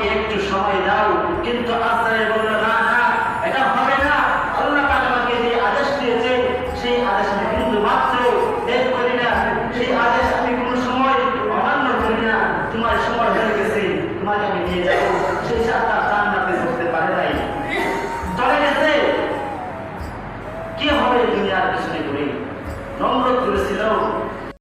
আমাকে একটু সময় দাও, কিন্তু না না, এটা হবে না। আল্লাহ আমাকে যে আদেশ সেই কিন্তু মাত্র দেখ করি না। সেই আদেশ আমি কোনো সময় অমান্য করি না। তোমার সময় হয়ে গেছে, তোমাকে আমি নিয়ে যাব। সেই সাতটা তার নাতে করতে পারে নাই। চলে গেছে। কি হবে দুনিয়ার পিছনে করে নম্র করেছিল